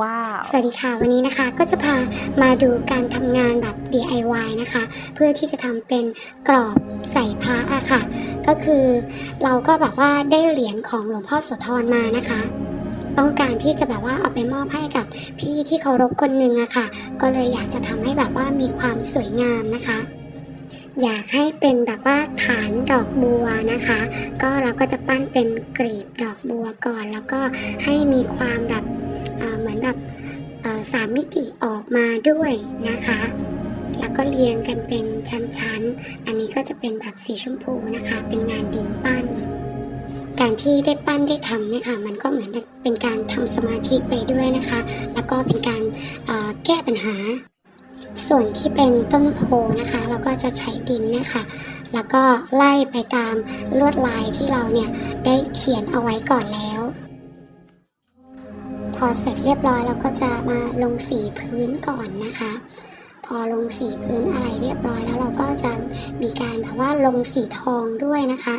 ว้าวสวัสดีค่ะ วันนี้นะคะก็จะพามาดูการทำงานแบบ DIY นะคะ เพื่อที่จะทำเป็นกรอบใส่พระอะค่ะ ก็คือเราก็แบบว่าได้เหรียญของหลวงพ่อโสธรมานะคะต้องการที่จะแบบว่าเอาไปมอบให้กับพี่ที่เคารพคนหนึ่งอะค่ะ ก็เลยอยากจะทำให้แบบว่ามีความสวยงามนะคะ อยากให้เป็นแบบว่าฐานดอกบัวนะคะ ก็เราก็จะปั้นเป็นกลีบดอกบัวก่อน แล้วก็ให้มีความแบบ สามมิติออกมาด้วยนะคะ แล้วก็เรียงกันเป็นชั้นๆ อันนี้ก็จะเป็นแบบสีชมพูนะคะ เป็นงานดินปั้น การที่ได้ปั้นได้ทำเนี่ยค่ะ มันก็เหมือนเป็นการทำสมาธิไปด้วยนะคะ แล้วก็เป็นการแก้ปัญหาส่วนที่เป็นต้นโพนะคะ เราก็จะใช้ดินเนี่ยค่ะแล้วก็ไล่ไปตามลวดลายที่เราเนี่ยได้เขียนเอาไว้ก่อนแล้ว อเสร็จเรียบร้อยเราก็จะมาลงสีพื้นก่อนนะคะ พอลงสีพื้นอะไรเรียบร้อยแล้วเราก็จะมีการแบบว่าลงสีทองด้วยนะคะ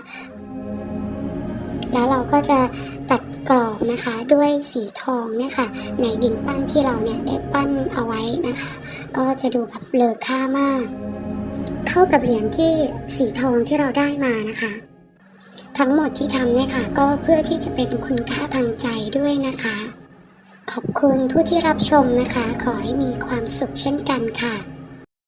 แล้วเราก็จะตัดกรอบนะคะด้วยสีทองเนี่ยค่ะ ในดินปั้นที่เราเนี่ยได้ปั้นเอาไว้นะคะ ก็จะดูแบบเลอค่ามาก เข้ากับเหรียญที่สีทองที่เราได้มานะคะ ทั้งหมดที่ทำเนี่ยค่ะ ก็เพื่อที่จะเป็นคุณค่าทางใจด้วยนะคะ ขอบคุณผู้ที่รับชมนะคะ ขอให้มีความสุขเช่นกันค่ะ